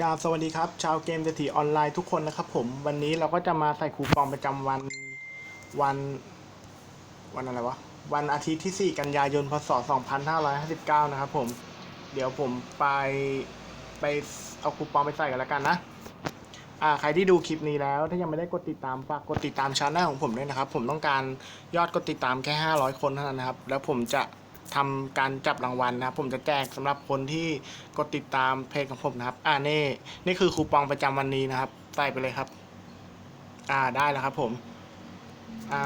กราบสวัสดีครับ ชาวเกมเศรษฐีออนไลน์ทุกคนนะครับผม วันนี้เราก็จะมาใส่คูปองประจำวันวันวันอะไรวะ วันอาทิตย์ที่ 4 กันยายน พศ 2559 นะครับผม เดี๋ยวผมไปไปเอาคูปองไปใส่กันแล้วกันนะอ่าใครที่ดูคลิปนี้แล้ว ถ้ายังไม่ได้กดติดตามฝากกดติดตามช่องของผมด้วยนะครับ ผมต้องการยอดกดติดตามแค่ 500 คนเท่านั้นนะครับ แล้วผมจะ ทำการจับรางวัลนะครับผมจะแจกสำหรับคนที่กดติดตามเพจของผมนะครับ อ่านี่นี่คือคูปองประจำวันนี้นะครับ ใส่ไปเลยครับ อ่าได้แล้วครับผม อ่า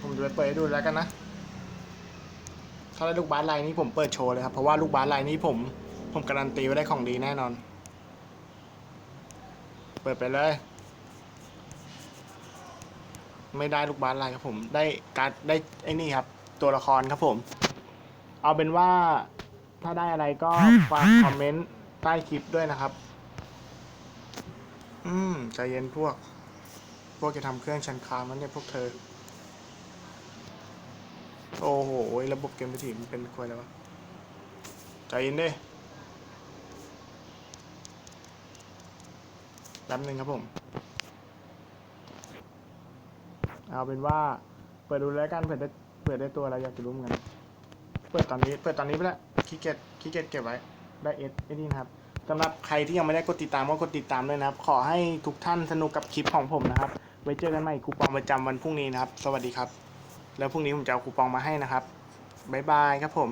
ผมจะไปเปิดให้ดูแล้วกันนะ ถ้าได้ลูกบาสไลน์นี้ผมเปิดโชว์เลยครับ เพราะว่าลูกบาสไลน์นี้ผม ผมการันตีว่าได้ของดีแน่นอน เปิดไปเลย ไม่ได้ลูกบาสไลน์ครับผม ได้การ์ดได้ไอ้นี่ครับ ตัวละครครับผม เอาเป็นว่าถ้าได้อะไรก็ฝากคอมเมนต์ใต้คลิปด้วยนะครับ อืมใจเย็นพวก พวกจะทำเครื่องชันคามันเนี่ยพวกเธอ โอ้โห ระบบเกมไปถีมันเป็นควยแล้ววะ ใจเย็นดิแป๊บนึงครับผม เอาเป็นว่า เปิดดูแล้วกันเผื่อได้เผื่อได้ตัวอะไรอยากจะรู้เหมือนกันเปิดตอนนี้ เปิดตอนนี้ไปแล้วขี้เกียจขี้เกียจเก็บไว้ ได้เอสไอ้นี่นะครับสำหรับใครที่ยังไม่ได้กดติดตามก็กดติดตามด้วยนะครับ ขอให้ทุกท่านสนุกกับคลิปของผมนะครับ ไว้เจอกันใหม่คูปองประจำวันพรุ่งนี้นะครับ สวัสดีครับ แล้วพรุ่งนี้ผมจะเอาคูปองมาให้นะครับบ๊ายบายครับผม